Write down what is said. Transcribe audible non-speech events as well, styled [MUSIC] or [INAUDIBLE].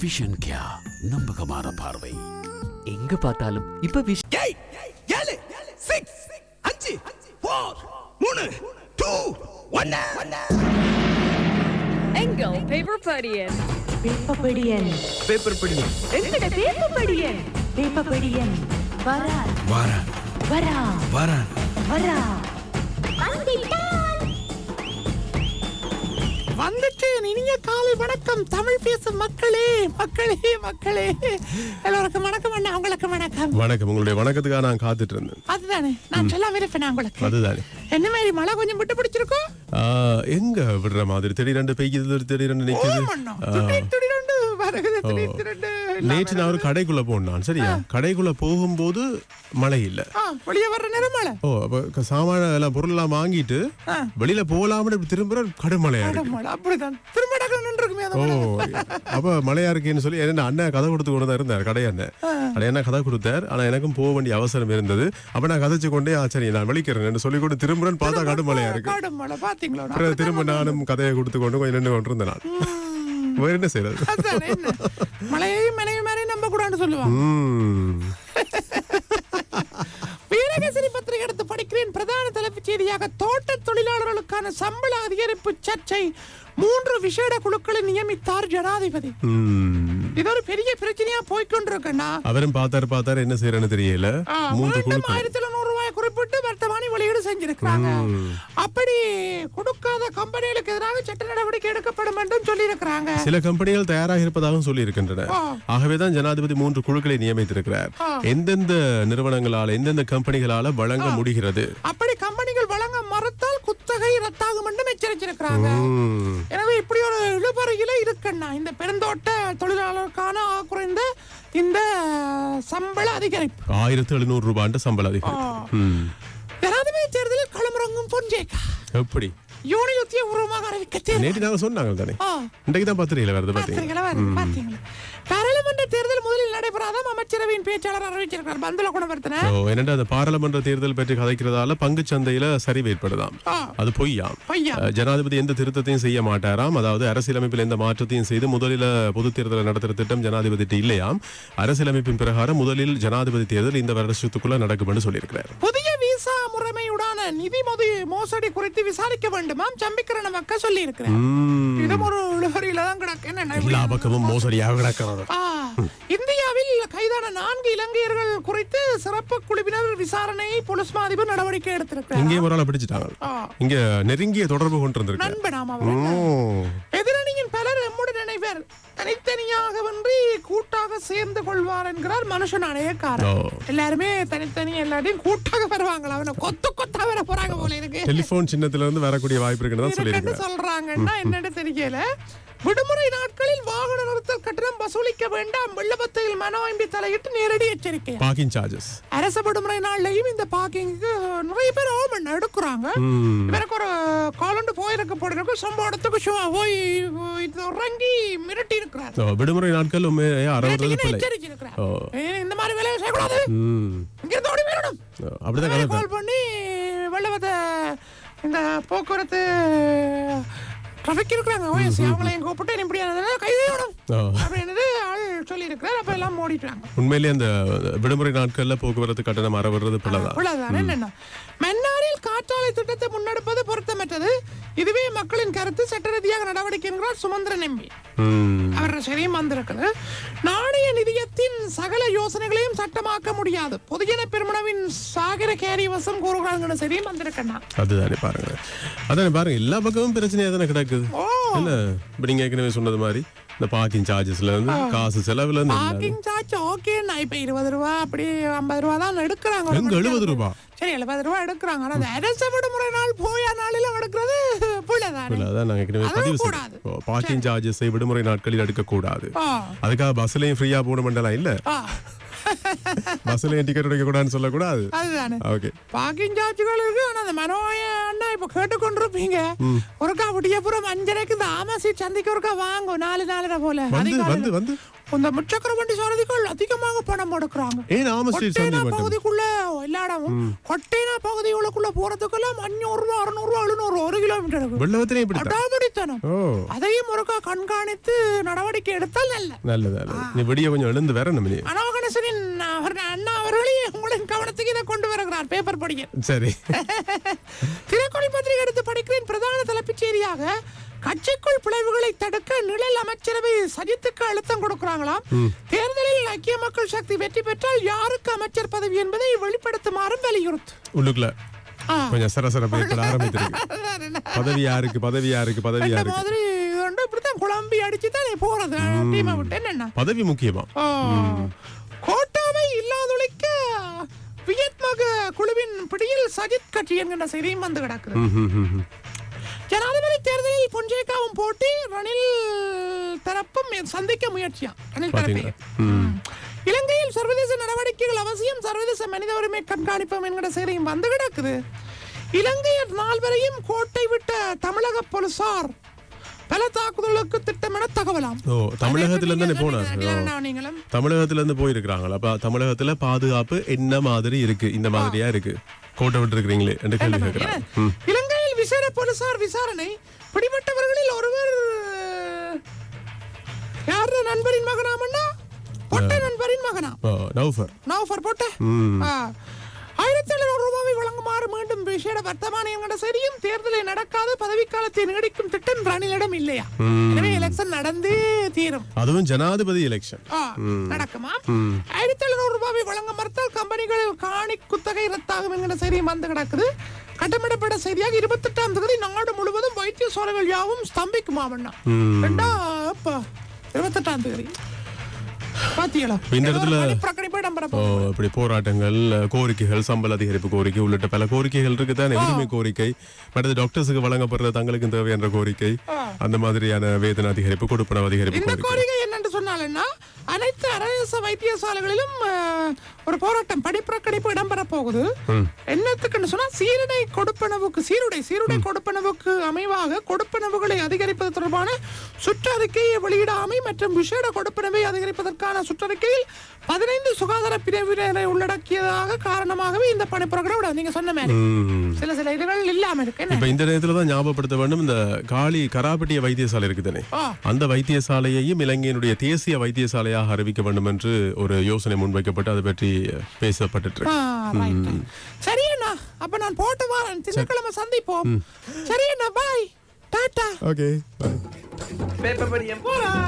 Vision கியா நம்பகமான பார்வை. எங்க பார்த்தாலும் இப்ப விஷ் ஏழு சிக்ஸ் அஞ்சு ஃபோர் மூணு டூ ஒன்னு எங்கள் பேப்பர் படியன்? வேப்பப்படியன் பேப்பர் படி எங்கட வேப்பப்படியன் வரா. வாரா. வரா. வாரா. வரா. வந்துட்டு இனிய காலை வணக்கம். தமிழ் பேசும் மக்களே மக்களே மக்களே. எல்லோருக்கும் வணக்கம் அண்ணா உங்களுக்கு வணக்கம். வணக்கம். உங்களுடைய வணக்கத்துக்காக நான் காத்துட்டு இருந்தேன் அதுதானே. நான் சொல்ல விருப்பேன் உங்களுக்கு. அதுதானே. என்ன மாதிரி மழை கொஞ்சம் விட்டு பிடிச்சிருக்கோம் எங்க விடுற மாதிரி? திடீரெண்டு பெய்யுது திடீரெண்டு நிக்குது. நேற்று நான் ஒரு கடைக்குள்ள போனான் சரியா? கடைக்குள்ள போகும்போது மழை இல்ல. வெளியே வர்ற நேரம் மழை. ஓ அப்ப சாமான எல்லாம் பொருள் எல்லாம் வாங்கிட்டு வெளியில இப்படி திரும்புற கடுமழையா அப்படிதான். திரும்ப ஓ அப்ப மழையா இருக்கேன்னு சொல்லி என்ன அண்ணன் கதை கொடுத்து கொண்டு தான் இருந்தார் கடை அண்ணன் அண்ணன் கதை கொடுத்தார் ஆனா எனக்கும் போக வேண்டிய அவசரம் இருந்தது. அப்ப நான் கதைச்சு கொண்டே ஆ, சரி நான் வெளிக்கிறேன் சொல்லி கொண்டு திரும்புறேன்னு பார்த்தா கடுமழையா இருக்கு. திரும்ப நானும் கதையை கொடுத்து கொண்டு கொஞ்சம் நின்று கொண்டு இருந்தேன் நான் வேற என்ன செய்யறது மழையையும் மனைவி மாதிரி நம்ப கூடாதுன்னு சொல்லுவாங்க. ம். வீரகேசரி பத்திரிகை எடுத்து படிக்கிறேன். பிரதான தலைப்புச் செய்தியாக தோட்ட தொழிலாளர்களுக்கான சம்பள அதிகரிப்பு சர்ச்சை மூன்று விசேட குழுக்களை நியமித்தார் ஜனாதிபதி. இது ஒரு பெரிய பிரச்சனையா போய்கொண்டிருக்குன்னா அவரும் பார்த்தாரு பார்த்தாரு என்ன செய்யறேன்னு தெரியல. மூன்று குழுக்கள். ஆயிரத்தி குறிப்பிட்டு வர்த்தமானி வெளியீடு செஞ்சிருக்கிறாங்க. அப்படி கொடுக்காத கம்பெனிகளுக்கு எதிராக சட்ட நடவடிக்கை எடுக்கப்படும் என்றும் சொல்லி இருக்கிறாங்க சில கம்பெனிகள் தயாராக இருப்பதாகவும் சொல்லி இருக்கின்றன ஆகவேதான் ஜனாதிபதி மூன்று குழுக்களை நியமித்திருக்கிறார். எந்தெந்த நிறுவனங்களால எந்தெந்த கம்பெனிகளால வழங்க முடிகிறது? அப்படி கம்பெனிகள் வழங்க மறுத்தால் குத்தகை ரத்தாகும் என்றும் எச்சரிச்சிருக்கிறாங்க. எனவே இப்படி ஒரு இழுபறையில இருக்குன்னா இந்த பெருந்தோட்ட தொழிலாளருக்கான குறைந்த இந்த சம்பள அதிகரிப்பு. ஆயிரத்து எழுநூறு சம்பள அதிகம் ம். ஜனாதிபதி தேர்தலில் களமிறங்கும் பொன்ஜேகா எப்படி? யூனியுத்திய உருவமாக அறிவிக்க நேற்று நாங்க சொன்னாங்க தானே. இன்றைக்கு தான் பத்திரிகையில வருது பாத்தீங்க பாத்தீங்களா வருது, பாத்தீங்களா பாராளுமன்ற தேர்தல் முதலில் நடைபெறாதாம் அமைச்சரவையின் பேச்சாளர் அறிவிச்சிருக்கிறார் பந்துல குணவர்த்தன என்னடா அந்த பாராளுமன்ற தேர்தல் பற்றி கதைக்கிறதால பங்கு சந்தையில சரிவு ஏற்படுதாம். அது பொய்யா. ஜனாதிபதி எந்த திருத்தத்தையும் செய்ய மாட்டாராம். அதாவது அரசியலமைப்பில் எந்த மாற்றத்தையும் செய்து முதலில் பொது தேர்தலை நடத்துற திட்டம் ஜனாதிபதி இல்லையாம். அரசியலமைப்பின் பிரகாரம் முதலில் ஜனாதிபதி தேர்தல் இந்த வருஷத்துக்குள்ள நடக்கும்னு சொல்லியிருக்கிறார். புதிய நிதி மோதி மோசடி குறித்து விசாரிக்க வேண்டுமாம் சம்பிக்கரண மக்கள் சொல்லி இருக்கிறார் ம். இதுவும் ஒரு இழுபறியில தான் கிடக்கு. என்ன? எல்லா பக்கமும் மோசடியாக கிடக்கிறது. இந்தியாவில் கைதான நான்கு இலங்கையர்கள் குறித்து சிறப்பு குழுவினர் விசாரணையை போலீஸ் மா அதிபர் நடவடிக்கை எடுத்திருக்கிறார். இங்கேயும் ஒரு ஆளை பிடிச்சிட்டாங்க. இங்க நெருங்கிய தொடர்பு கொண்டு இருந்திருக்கார் நண்பனாம் அவர். ம். எதிரணியின் பலர் எம்முடன் இணைவர். தனித்தனியாக வென்றி கூட்டாக சேர்ந்து கொள்வார் என்கிறார் மனுஷன் அணையக்காரர் ஓ. எல்லாருமே தனித்தனி எல்லாத்தையும் கூட்டாக வருவாங்களா? அவனை கொத்து கொத்தா வர போறாங்க போல இருக்கு. டெலிபோன் சின்னத்துல இருந்து வரக்கூடிய வாய்ப்பு இருக்குன்னு சொல்றாங்கன்னா என்னன்னு தெரியல. விடுமுறை நாட்களில் வாகன நிறுத்தல் கட்டணம் வசூலிக்க வேண்டாம். வெள்ளபத்தையில் மனோ எம்பி தலையிட்டு நேரடி எச்சரிக்கை. பார்க்கிங் சார்ஜஸ் அரச விடுமுறை நாள்லயும் இந்த பார்க்கிங்க்கு நிறைய பேர் ஓமன் எடுக்கிறாங்க. இவருக்கு ஒரு காலண்டு போயிருக்க போடுறதுக்கு சம்பவத்துக்கு சும்மா போய் இது இறங்கி மிரட்டி இருக்கிறார். விடுமுறை நாட்கள். ஏய், இந்த மாதிரி வேலையை செய்யக்கூடாது. இங்க இருந்து ஓடி போயிடணும். அப்படிதான் கால் பண்ணி வெள்ளவத்த இந்த போக்குவரத்து டிராஃபிக் இருக்கிறாங்க. ஓஎஸ்சி அவங்களையும் கூப்பிட்டு இப்படி கைது செய்யணும் ஓ. அப்படின்றது ஆள் சொல்லி இருக்கிறார் அப்ப எல்லாம் ஓடிட்டாங்க உண்மையிலேயே அந்த விடுமுறை நாட்கள்ல போக்குவரத்து கட்டணம் அறவிடுறது பிள்ளைதான் அவ்வளவுதான் என்னன்னா? மன்னாரில் காற்றாலை திட்டத்தை பொருத்தமற்றது இதுவே மக்களின் கருத்து சட்ட ரீதியாக நடவடிக்கை என்கிறார் சுமந்திரன் எம்பி ம். அவர் சரியும் வந்திருக்குது நாணய நிதியத்தின் சகல யோசனைகளையும் சட்டமாக்க முடியாது. பொதுஜன பெருமனவின் சாகர கேரிவசம் கூறுகிறாங்கன்னு சரியும் வந்திருக்கண்ணா அதுதானே பாருங்க. அதானே பாருங்க. எல்லா பக்கமும் பிரச்சனையா தானே கிடக்குது? என்ன? இப்ப நீங்க ஏற்கனவே சொன்னது மாதிரி இந்த பார்க்கிங் சார்ஜஸ்ல இருந்து காசு செலவுல இருந்து. பார்க்கிங் சார்ஜ் ஓகேண்ணா இப்ப இருபது ரூபா அப்படி ஐம்பது ரூபா தான் எடுக்கிறாங்க. எழுபது ரூபா? சரி எழுபது ரூபா எடுக்கிறாங்க. ஆனா அந்த அரச விடுமுறை நாள் போயா எடுக்கிறது இல்ல, அதான் நாங்க ஏற்கனவே பதிவு. செய்யணும் பார்க்கிங் சார்ஜஸை விடுமுறை நாட்களில் எடுக்க கூடாது. அதுக்காக பஸ்லயும் ஃப்ரீயா போகணுமெண்டலாம் இல்ல. பஸ்லயும் டிக்கெட் எடுக்க கூடாதுன்னு சொல்லக்கூடாது. அதுதானே. ஓகே பார்க்கிங் சார்ஜுகள் இருக்கு. ஆனா அந்த மனோய அண்ணா இப்ப கேட்டுக்கொண்டிருப்பீங்க. ஒருக்கா விடியப்புறம் அஞ்சரைக்கு இந்த ஆமா சீட் சந்தைக்கு ஒருக்கா வாங்கும் நாலு நாலரை போல. வந்து. வந்து வந்து. இந்த முச்சக்கர வண்டி சாரதிகள் அதிகமாக பணம் எடுக்கிறாங்க ஏன் ஆம ஸ்ட்ரீட் கொட்டேனா சந்தை பகுதிக்குள்ள எல்லா இடமும் கொட்டேனா பகுதிகளுக்குள்ள போறதுக்கெல்லாம் அஞ்சூறு ரூபா அறுநூறு எழுநூறு ஒரு அடாபடித்தனம் ஓ. அதையும் ஒருக்கா கண்காணித்து நடவடிக்கை எடுத்தால் நல்ல நல்லது நீ விடிய கொஞ்சம் எழுந்து நம்ம நீ. அனோகணேசனின் அவர் அண்ணா அவர்களே உங்களின் கவனத்துக்கு இதை கொண்டு வருகிறார் பேப்பர் படிக்க சரி. [LAUGHS] தினக்கொடி பத்திரிகை எடுத்து படிக்கிறேன். பிரதான தலைப்புச் செய்தியாக கட்சிக்குள் பிளவுகளை தடுக்க நிழல் அமைச்சரவை சஜித்துக்கு அழுத்தம் கொடுக்கிறாங்களாம். தேர்தலில் ஐக்கிய மக்கள் சக்தி வெற்றி பெற்றால் யாருக்கு அமைச்சர் பதவி என்பதை வெளிப்படுத்துமாறும் வலியுறுத்து. உள்ளுக்குள்ள. கொஞ்சம் சரசரப்பு ஆரம்பித்திருக்கு. பதவி யாருக்கு? பதவி யாருக்கு? பதவி யாருக்கு? மாதிரி? குழம்பி அடிச்சு தான் போறது. டீமை விட்டு என்னென்ன? பதவி முக்கியமா? கோட்டாவை இல்லாதொழிக்க வியட்மக குழுவின் பிடியில் சஜித் கட்சி என்கிற செய்தியும் வந்து கிடக்குது. ஜனாதிபதி தேர்தலில் பொன்சேகாவும் போட்டி ரணில் தரப்பும் சந்திக்க முயற்சியா ரணில் பாத்தீங்களா? இலங்கையில் சர்வதேச நடவடிக்கைகள் அவசியம். சர்வதேச மனித உரிமை கண்காணிப்போம் என்கிற செய்தியும் வந்து கிடக்குது. இலங்கையர் நால்வரையும் கோட்டை விட்ட தமிழக போலீசார் பல தாக்குதலுக்கு திட்டமிட தகவலாம். ஓ தமிழகத்துல இருந்து நீங்களும். தமிழகத்துல இருந்து போயிருக்கிறாங்களா? அப்ப தமிழகத்துல பாதுகாப்பு என்ன மாதிரி இருக்கு? இந்த மாதிரியா இருக்கு? கோட்டை விட்டு இருக்கிறீங்களே என்று கேள்வி கேட்கிறாங்க. இலங்கையில் விசேட போலீசார் விசாரணை பிடிபட்டவர்களில் ஒருவர் யார்? நண்பரின் மகனாமண்ணா நண்பரின் மகனா? நௌஃபர். நௌஃபர் பொட்ட. ஆயிரத்தி எழுநூறு ரூபாவை வழங்குமாறு மீண்டும் விசேட வர்த்தமானி என்கிற செய்தியும் தேர்தலை நடக்காது பதவிக்காலத்தை நீடிக்கும் திட்டம் ரணிலிடம் இல்லையா? எனவே எலெக்ஷன் நடந்தே தீரும். அதுவும் ஜனாதிபதி எலெக்ஷன் நடக்குமா? ஆயிரத்தி எழுநூறு ரூபாவை வழங்க மறுத்தால் கம்பெனிகளில் காணி குத்தகை ரத்தாகும் என்கிற செய்தியும் வந்து கிடக்குது. கட்டமிடப்பட்ட செய்தியாக இருபத்தெட்டாம் தேதி நாடு முழுவதும் வைத்தியசாலைகள் யாவும் ஸ்தம்பிக்குமாவண்ணா ரெண்டா அப்பா இருபத்தெட்டாம் தேதி. பாத்தீங்களா இப்படி போராட்டங்கள் கோரிக்கைகள் சம்பள அதிகரிப்பு கோரிக்கை உள்ளிட்ட பல கோரிக்கைகள் இருக்குதானே? உரிமை கோரிக்கை. மற்றது டாக்டர்ஸுக்கு வழங்கப்படுற தங்களுக்கு தேவையான கோரிக்கை. அந்த மாதிரியான வேதன அதிகரிப்பு கொடுப்பனவு அதிகரிப்பு கோரிக்கை. என்னன்னு சொன்னாலுன்னா அனைத்து அரசு வைத்தியசாலைகளிலும் ஒரு போராட்டம் படிப்புறக்கணிப்பு இடம்பெற போகுது. என்னத்துக்குன்னு சொன்னா சீருடை கொடுப்பனவுக்கு சீருடை சீருடை கொடுப்பனவுக்கு அமைவாக கொடுப்பனவுகளை அதிகரிப்பது தொடர்பான சுற்றறிக்கையை வெளியிடாமை மற்றும் விசேட கொடுப்பனவை அதிகரிப்பதற்கான சுற்றறிக்கையில் பதினைந்து சுகாதார பிரிவினரை உள்ளடக்கியதாக காரணமாகவே இந்த பணிப்புறக்கணம் நீங்க சொன்ன மாதிரி. சில சில இதுகள் இல்லாம இருக்கு? இப்ப இந்த நேரத்துல தான் ஞாபகப்படுத்த வேண்டும். இந்த காளி கராப்பட்டிய வைத்தியசாலை இருக்குதானே. அந்த வைத்தியசாலையையும் இலங்கையினுடைய தேசிய வைத்தியசாலையாக அறிவிக்க வேண்டும் என்று ஒரு யோசனை முன்வைக்கப்பட்டு அதை பற்றி பேசப்பட்டு ஆ, right. சரி அண்ணா. அப்ப நான் போட்டு வரேன் திங்கட்கிழமை சந்திப்போம். சரி அண்ணா. பாய் டாட்டா ஓகே பேப்பர் படியம் போலாம்